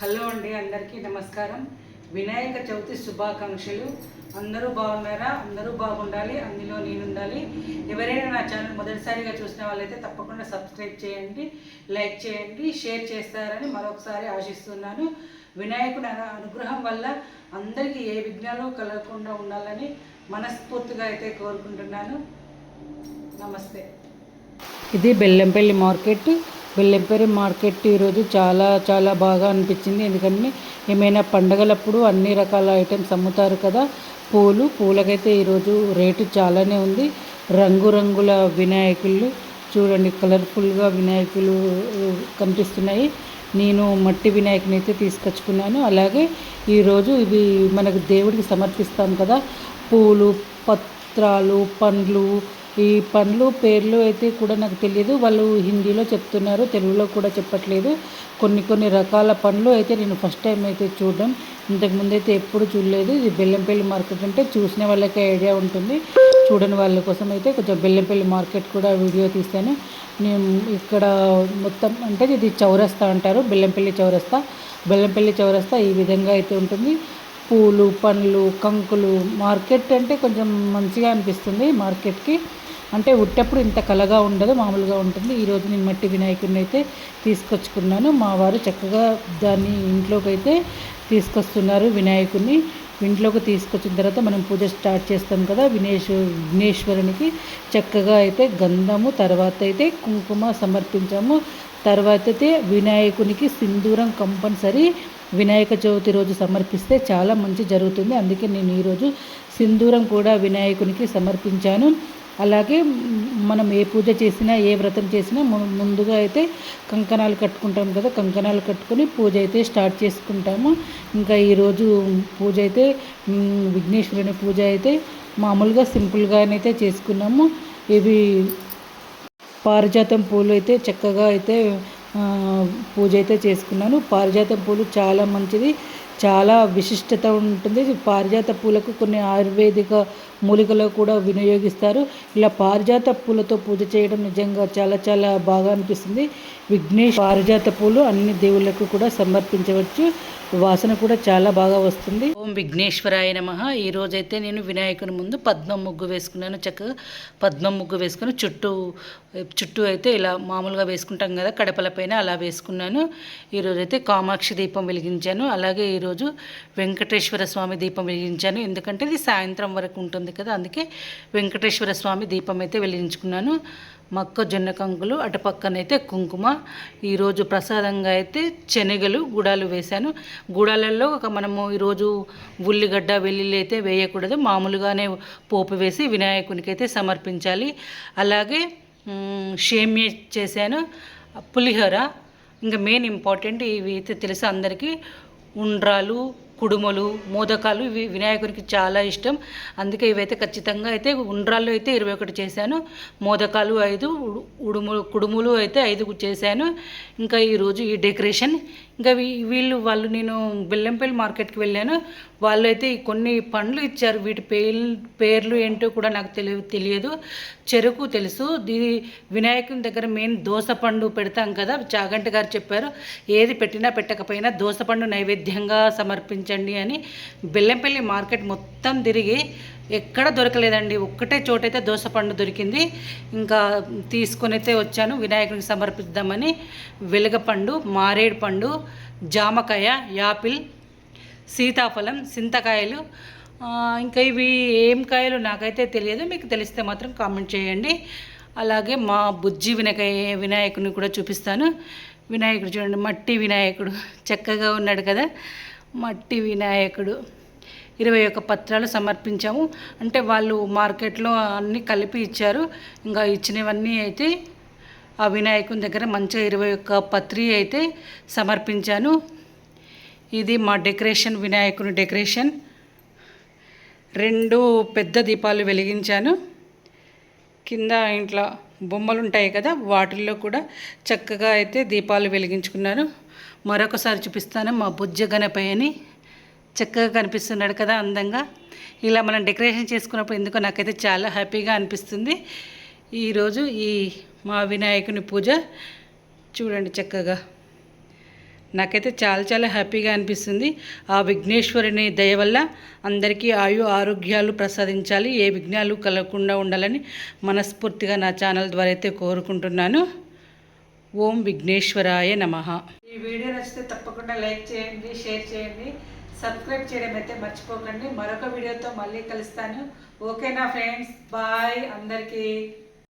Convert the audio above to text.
Hello అండి అందరికీ నమస్కారం. వినాయక చవితి శుభాకాంక్షలు. అందరూ బాగున్నారా? అందరూ బాగుండాలి అందులో నేను ఉండాలి ఎవరైనా నా ఛానల్ మొదటిసారిగా చూసిన వాళ్ళైతే తప్పకుండా సబ్స్క్రైబ్ చేయండి లైక్ చేయండి షేర్ చేస్తారని మరొకసారి ఆశిస్తున్నాను. వినాయకుడు అనుగ్రహం వల్ల అందరికీ ఏ విఘ్నాలు కలగకుండా ఉండాలని మనస్ఫూర్తిగా అయితే కోరుకుంటున్నాను. నమస్తే. ఇది బెల్లంపల్లి మార్కెట్. బెల్లంపేరి మార్కెట్ ఈరోజు చాలా చాలా బాగా అనిపించింది. ఎందుకంటే ఏమైనా పండగలప్పుడు అన్ని రకాల ఐటమ్స్ అమ్ముతారు కదా. పూలు పూలకైతే ఈరోజు రేటు చాలానే ఉంది. రంగురంగుల వినాయకులు చూడండి కలర్ఫుల్గా వినాయకులు కనిపిస్తున్నాయి. నేను మట్టి వినాయకుని అయితే తీసుకొచ్చుకున్నాను. అలాగే ఈరోజు ఇవి మనకు దేవుడికి సమర్పిస్తాం కదా. పూలు పత్రాలు పండ్లు ఈ పనులు పేర్లు అయితే కూడా నాకు తెలియదు. వాళ్ళు హిందీలో చెప్తున్నారు తెలుగులో కూడా చెప్పట్లేదు. కొన్ని కొన్ని రకాల పనులు అయితే నేను ఫస్ట్ టైం అయితే చూడడం. ఇంతకుముందు అయితే ఎప్పుడు చూడలేదు. ఇది బెల్లంపల్లి మార్కెట్ అంటే చూసిన వాళ్ళకి ఐడియా ఉంటుంది. చూడని వాళ్ళ కోసం అయితే కొంచెం బెల్లంపల్లి మార్కెట్ కూడా వీడియో తీశాను. నేను ఇక్కడ మొత్తం అంటే ఇది చౌరస్తా అంటారు బెల్లంపల్లి చౌరస్తా. బెల్లంపల్లి చౌరస్తా ఈ విధంగా అయితే ఉంటుంది. పూలు పండ్లు కంకులు మార్కెట్ అంటే కొంచెం మంచిగా అనిపిస్తుంది మార్కెట్కి. అంటే ఉట్టప్పుడు ఇంత కలగా ఉండదు మామూలుగా ఉంటుంది. ఈరోజు నేను మట్టి వినాయకుడిని అయితే తీసుకొచ్చుకున్నాను. మా వారు చక్కగా దాన్ని ఇంట్లోకి అయితే తీసుకొస్తున్నారు వినాయకుడిని. ఇంట్లోకి తీసుకొచ్చిన తర్వాత మనం పూజ స్టార్ట్ చేస్తాం కదా వినేష్ విఘ్నేశ్వరునికి చక్కగా అయితే గంధము తర్వాత అయితే కుంకుమ సమర్పించాము. తర్వాత అయితే వినాయకునికి సింధూరం కంపల్సరీ వినాయక చవితి రోజు సమర్పిస్తే చాలా మంచి జరుగుతుంది. అందుకే నేను ఈరోజు సింధూరం కూడా వినాయకునికి సమర్పించాను. అలాగే మనం ఏ పూజ చేసినా ఏ వ్రతం చేసినా ముందుగా అయితే కంకణాలు కట్టుకుంటాం కదా కంకణాలు కట్టుకొని పూజ అయితే స్టార్ట్ చేసుకుంటాము. ఇంకా ఈరోజు పూజ అయితే విఘ్నేశ్వరుని పూజ అయితే మామూలుగా సింపుల్గానైతే చేసుకున్నాము. ఇవి పారిజాతం పూలు అయితే చక్కగా అయితే పూజ అయితే చేసుకున్నాను. పారిజాతం పూలు చాలా మంచిది. చాలా విశిష్టత ఉంటుంది. పారిజాత పూలకు కొన్ని ఆయుర్వేదిక మూలికలు కూడా వినియోగిస్తారు. ఇలా పారిజాత పూలతో పూజ చేయడం నిజంగా చాలా చాలా బాగా అనిపిస్తుంది. విఘ్నేష్ పారిజాత పూలు అన్ని దేవుళ్ళకు కూడా సమర్పించవచ్చు. వాసన కూడా చాలా బాగా వస్తుంది. ఓం విఘ్నేశ్వరాయ నమ. ఈ రోజైతే నేను వినాయకుని ముందు పద్మం ముగ్గు వేసుకున్నాను. చక్కగా పద్మం ముగ్గు వేసుకుని చుట్టూ చుట్టూ అయితే ఇలా మామూలుగా వేసుకుంటాం కదా కడపల పైన అలా వేసుకున్నాను. ఈరోజైతే అయితే కామాక్షి దీపం వెలిగించాను. అలాగే ఈరోజు వెంకటేశ్వర స్వామి దీపం వెలిగించాను. ఎందుకంటే ఇది సాయంత్రం వరకు ఉంటుంది కదా అందుకే వెంకటేశ్వర స్వామి దీపం అయితే వెలిగించుకున్నాను. మొక్కజొన్న కంకులు అటుపక్కనైతే కుంకుమ ఈరోజు ప్రసాదంగా అయితే శనగలు గుడాలు వేశాను. గుడాలలో ఒక మనము ఈరోజు ఉల్లిగడ్డ వెల్లుల్లి అయితే వేయకూడదు. మామూలుగానే పోపు వేసి వినాయకునికి అయితే సమర్పించాలి. అలాగే షేమ్య చేశాను. పులిహోర ఇంకా మెయిన్ ఇంపార్టెంట్ ఇవి అయితే తెలుసు అందరికీ? ఉండ్రాలు కుడుములు మోదకాలు ఇవి వినాయకునికి చాలా ఇష్టం. అందుకే ఇవైతే ఖచ్చితంగా అయితే ఉండ్రాళ్ళు అయితే ఇరవై ఒకటి చేశాను. మోదకాలు ఐదు ఉడు- ఉడుములు కుడుములు అయితే ఐదు చేశాను. ఇంకా ఈరోజు ఈ డెకరేషన్ ఇంకా వీళ్ళు వాళ్ళు నేను బెల్లంపల్లి మార్కెట్కి వెళ్ళాను. వాళ్ళు అయితే కొన్ని పండ్లు ఇచ్చారు. వీటి పేర్లు పేర్లు ఏంటో కూడా నాకు తెలి తెలియదు. చెరుకు తెలుసు. ఇది వినాయకుని దగ్గర మెయిన్ దోస పండు పెడతాం కదా చాగంటి గారు చెప్పారు. ఏది పెట్టినా పెట్టకపోయినా దోస పండు నైవేద్యంగా సమర్పించండి అని బెల్లంపల్లి మార్కెట్ మొత్తం తిరిగి ఎక్కడ దొరకలేదండి. ఒక్కటే చోటైతే దోసపండు దొరికింది. ఇంకా తీసుకొని అయితే వచ్చాను. వినాయకునికి సమర్పిద్దామని. వెలగపండు మారేడు పండు జామకాయ యాపిల్ సీతాఫలం సింతకాయలు. ఇంకా ఇవి ఏం కాయలు నాకైతే తెలియదు. మీకు తెలిస్తే మాత్రం కామెంట్ చేయండి. అలాగే మా బుజ్జి వినాయక వినాయకుని కూడా చూపిస్తాను. వినాయకుడు చూడండి మట్టి వినాయకుడు. చక్కగా ఉన్నాడు కదా. మట్టి వినాయకుడు. ఇరవై ఒక్క పత్రాలు సమర్పించాము. అంటే వాళ్ళు మార్కెట్లో అన్నీ కలిపి ఇచ్చారు. ఇంకా ఇచ్చినవన్నీ అయితే ఆ వినాయకుని దగ్గర మంచిగా ఇరవై ఒక్క పత్రి అయితే సమర్పించాను. ఇది మా డెకరేషన్ వినాయకుని డెకరేషన్. రెండు పెద్ద దీపాలు వెలిగించాను. కింద ఇంట్లో బొమ్మలు ఉంటాయి కదా వాటిల్లో కూడా చక్కగా అయితే దీపాలు వెలిగించుకున్నాను. మరొకసారి చూపిస్తాను మా బుజ్జ గణపయ్యని. చక్కగా కనిపిస్తున్నాడు కదా అందంగా. ఇలా మనం డెకరేషన్ చేసుకున్నప్పుడు ఎందుకో నాకైతే చాలా హ్యాపీగా అనిపిస్తుంది. ఈరోజు ఈ మా వినాయకుని పూజ చూడండి చక్కగా. నాకైతే చాలా చాలా హ్యాపీగా అనిపిస్తుంది. ఆ విఘ్నేశ్వరుని దయ వల్ల అందరికీ ఆయు ఆరోగ్యాలు ప్రసాదించాలి. ఏ విఘ్నాలు కలగకుండా ఉండాలని మనస్ఫూర్తిగా నా ఛానల్ ద్వారా అయితే కోరుకుంటున్నాను. ఓం విఘ్నేశ్వరాయ నమ. ఈ వీడియో నచ్చితే తప్పకుండా లైక్ చేయండి షేర్ చేయండి. సబ్స్క్రైబ్ చేయడం అయితే మర్చిపోకండి. మరొక వీడియోతో మళ్ళీ కలుస్తాను. ఓకేనా ఫ్రెండ్స్? బాయ్ అందరికీ.